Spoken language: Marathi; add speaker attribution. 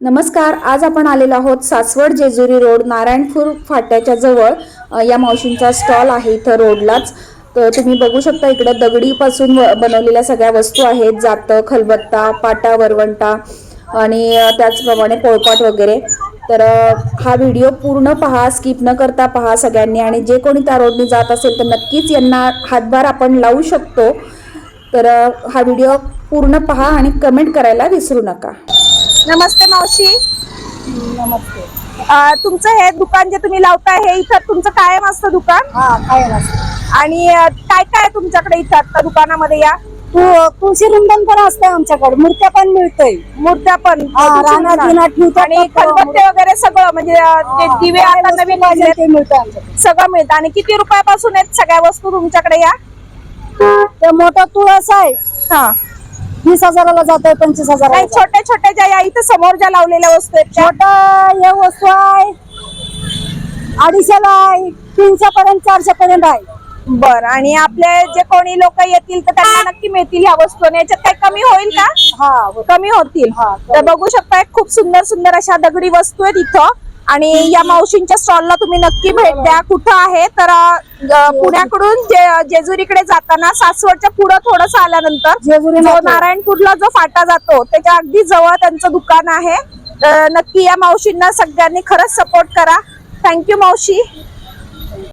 Speaker 1: नमस्कार आज आपण आलेलो आहोत सासवड जेजुरी रोड नारायणपूर फाट्याच्या जवळ. या मावशींचा स्टॉल आहे इथं रोडलाच. तर तुम्ही बघू शकता इकडं दगडीपासून व- बनवलेल्या सगळ्या वस्तू आहेत जातं खलबत्ता पाटा वरवंटा आणि त्याचप्रमाणे पोळपाट वगैरे. तर हा व्हिडिओ पूर्ण पहा स्किप न करता पहा सगळ्यांनी आणि जे कोणी त्या रोडने जात असेल तर नक्कीच यांना हातभार आपण लावू शकतो. तर हा व्हिडिओ पूर्ण पहा आणि कमेंट करायला विसरू नका.
Speaker 2: नमस्ते मावशी.
Speaker 3: नमस्ते.
Speaker 2: अं, तुमचं हे दुकान जे तुम्ही लावताय हे इथं तुमचं कायम असतं दुकान?
Speaker 3: हा काय
Speaker 2: आणि अं, काय काय आहे तुमच्याकडे इथं आता दुकानामध्ये या?
Speaker 3: तू तुळशी रुंदन पण असतं आमच्याकडे. मूर्त्या पण मिळतोय.
Speaker 2: मूर्त्या पण.
Speaker 3: हा, रानात बिनात ठेवतात
Speaker 2: आणि खलबत्ते वगैरे सगळं म्हणजे अं, ते दिवे
Speaker 3: काय
Speaker 2: आता
Speaker 3: वस्तू
Speaker 2: नवीन
Speaker 3: पाहिजे
Speaker 2: निघालेत,
Speaker 3: ते मिळतं आमच्याकडे.
Speaker 2: सगळं मिळतं. आणि किती रुपयापासून आहेत सगळ्या वस्तू तुमच्याकडे या?
Speaker 3: ते मोठं तुळस आहे.
Speaker 2: हा.
Speaker 3: वीस हजाराला जातोय पंचवीस
Speaker 2: नाही
Speaker 3: हजाराला
Speaker 2: छोट्या छोट्या ज्या या इथं समोर ज्या लावलेल्या वस्तू आहेत त्या.
Speaker 3: छोटा हे वस्तू आहे. अडीचशेला आहे तीनशे पर्यंत चारशे पर्यंत आहे.
Speaker 2: बर आणि आपले जे कोणी लोक येतील तर त्यांना नक्की मिळतील ह्या वस्तू आणि याच्यात काही कमी होईल का?
Speaker 3: हा हो.
Speaker 2: कमी होतील.
Speaker 3: हा,
Speaker 2: तर बघू शकताय खूप सुंदर सुंदर अशा दगडी वस्तू आहेत इथं. आणि या मावशींच्या स्टॉलला तुम्ही नक्की भेट द्या. कुठं आहे तर पुण्याकडून जे- जेजुरीकडे जाताना सासवडच्या पुढं थोडस आल्यानंतर. नारायणपूरला जो फाटा जातो त्याच्या अगदी जवळ त्यांचं दुकान आहे. तर नक्की या मावशींना सगळ्यांनी खरंच सपोर्ट करा. थँक्यू मावशी.